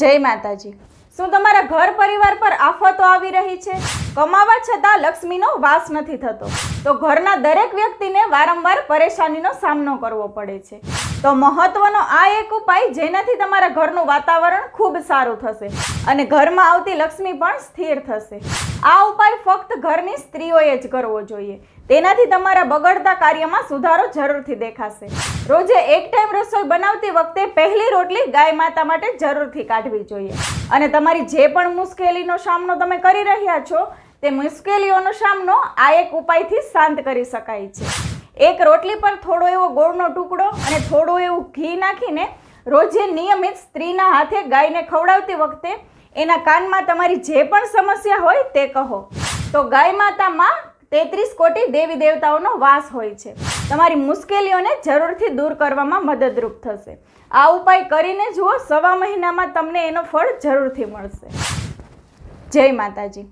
જય માતાજી. શું તમારા ઘર પરિવાર પર આફતો આવી રહી છે? કમાવા છતાં લક્ષ્મીનો વાસ નથી થતો. તો ઘરના દરેક વ્યક્તિને વારંવાર પરેશાનીનો સામનો કરવો પડે છે. તો મહત્વનો આ એક ઉપાય જેનાથી તમારા ઘરનું વાતાવરણ ખૂબ સારું થશે અને ઘરમાં આવતી લક્ષ્મી પણ સ્થિર થશે. આ ઉપાય ફક્ત ઘરની સ્ત્રીઓએ જ કરવો જોઈએ. તેનાથી તમારા બગડતા કાર્યમાં સુધારો જરૂરથી દેખાશે. રોજે એક ટાઈમ રસોઈ બનાવતી વખતે પહેલી રોટલી ગાય માતા માટે જરૂરથી કાઢવી જોઈએ. અને તમારી જે પણ મુશ્કેલીનો સામનો તમે કરી રહ્યા છો તે મુશ્કેલીઓનો સામનો આ એક ઉપાયથી શાંત કરી શકાય છે. એક રોટલી પર થોડો એવો ગોળનો ટુકડો અને થોડું એવું ઘી નાખીને રોજે નિયમિત સ્ત્રીના હાથે ગાયને ખવડાવતી વખતે એના કાનમાં તમારી જે પણ સમસ્યા હોય તે કહો. તો ગાય માતામાં તેત્રીસ કોટી દેવી દેવતાઓનો વાસ હોય છે. તમારી મુશ્કેલીઓને જરૂરથી દૂર કરવામાં મદદરૂપ થશે. આ ઉપાય કરીને જુઓ, સવા મહિનામાં તમને એનો ફળ જરૂરથી મળશે. જય માતાજી.